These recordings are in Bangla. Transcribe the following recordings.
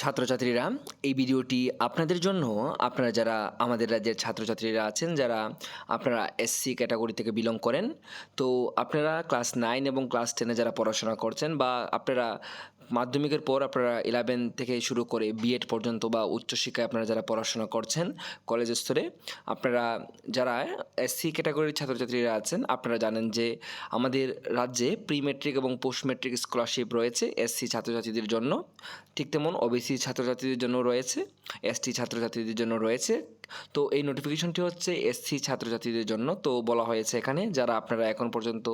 ছাত্রছাত্রীরা, এই ভিডিওটি আপনাদের জন্য। আপনারা যারা আমাদের রাজ্যের ছাত্রছাত্রীরা আছেন, যারা আপনারা এসসি ক্যাটাগরি থেকে বিলং করেন, তো আপনারা ক্লাস নাইন এবং ক্লাস টেনে যারা পড়াশোনা করছেন বা আপনারা মাধ্যমিকের পর আপনারা ইলেভেন থেকে শুরু করে বিএড পর্যন্ত বা উচ্চশিক্ষায় আপনারা যারা পড়াশোনা করছেন কলেজ স্তরে, আপনারা যারা এসসি ক্যাটাগরির ছাত্রছাত্রীরা আছেন, আপনারা জানেন যে আমাদের রাজ্যে প্রি মেট্রিক এবং পোস্ট মেট্রিক স্কলারশিপ রয়েছে এসসি ছাত্রছাত্রীদের জন্য। ঠিক তেমন ওবিসি ছাত্রছাত্রীদের জন্য রয়েছে এসটি ছাত্রছাত্রীদের জন্য রয়েছে। তো এই নোটিফিকেশনটি হচ্ছে এসসি ছাত্রছাত্রীদের জন্য। তো বলা হয়েছে এখানে যারা আপনারা এখন পর্যন্ত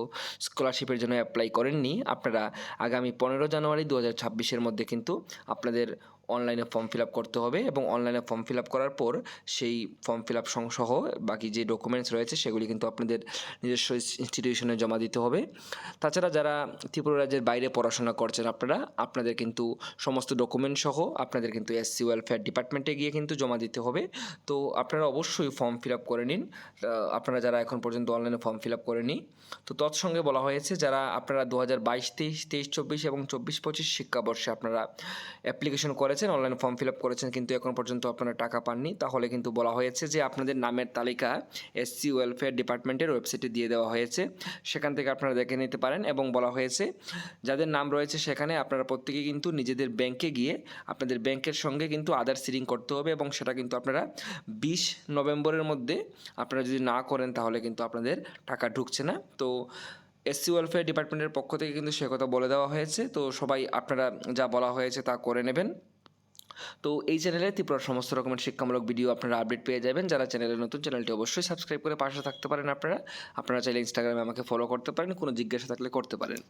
স্কলারশিপের জন্য অ্যাপ্লাই করেননি, আপনারা আগামী পনেরো জানুয়ারি দু হাজার ছাব্বিশের মধ্যে কিন্তু আপনাদের অনলাইনে ফর্ম ফিল আপ করতে হবে এবং অনলাইনে ফর্ম ফিল আপ করার পর সেই ফর্ম ফিল আপ সহ বাকি যে ডকুমেন্টস রয়েছে সেগুলি কিন্তু আপনাদের নিজস্ব ইনস্টিটিউশনে জমা দিতে হবে। তাছাড়া যারা ত্রিপুরা রাজ্যের বাইরে পড়াশোনা করছেন আপনারা, আপনাদের কিন্তু সমস্ত ডকুমেন্ট সহ আপনাদের কিন্তু এসসি ওয়েলফেয়ার ডিপার্টমেন্টে গিয়ে কিন্তু জমা দিতে হবে। তো আপনারা অবশ্যই ফর্ম ফিল আপ করে নিন। আপনারা যারা এখন পর্যন্ত অনলাইনে ফর্ম ফিল আপ করেনি তো তৎসঙ্গে বলা হয়েছে যারা আপনারা দু হাজার বাইশ, তেইশ তেইশ, চব্বিশ এবং চব্বিশ, পঁচিশ শিক্ষাবর্ষে আপনারা অ্যাপ্লিকেশন করেছেন অনলাইন ফর্ম ফিল আপ করেছেন, কিন্তু এখন পর্যন্ত আপনারা টাকা পাননি। তাহলে কিন্তু বলা হয়েছে যে আপনাদের নামের তালিকা এসসি ওয়েলফেয়ার ডিপার্টমেন্টের ওয়েবসাইটে দিয়ে দেওয়া হয়েছে। সেখান থেকে আপনারা দেখে নিতে পারেন এবং বলা হয়েছে, যাদের নাম রয়েছে সেখানে আপনারা প্রত্যেকে কিন্তু নিজেদের ব্যাংকে গিয়ে আপনাদের ব্যাংকের সঙ্গে কিন্তু আধার সিডিং করতে হবে এবং সেটা কিন্তু আপনারা বিশ নভেম্বরের মধ্যে আপনারা যদি না করেন তাহলে কিন্তু আপনাদের টাকা ঢুকছে না। তো এসসি ওয়েলফেয়ার ডিপার্টমেন্টের পক্ষ থেকে কিন্তু সে কথা বলে দেওয়া হয়েছে। তো সবাই আপনারা যা বলা হয়েছে তা করে নেবেন। তো এই চ্যানেলে ত্রিপুরার সমস্ত রকমের শিক্ষামূলক ভিডিও আপনারা আপডেট পেয়ে যাবেন। যারা চ্যানেলের নতুন চ্যানেলটি অবশ্যই সাবস্ক্রাইব করে পাশে থাকতে পারেন আপনারা। আপনারা চাইলে ইনস্টাগ্রামে আমাকে ফলো করতে পারেন, কোনো জিজ্ঞাসা থাকলে করতে পারেন।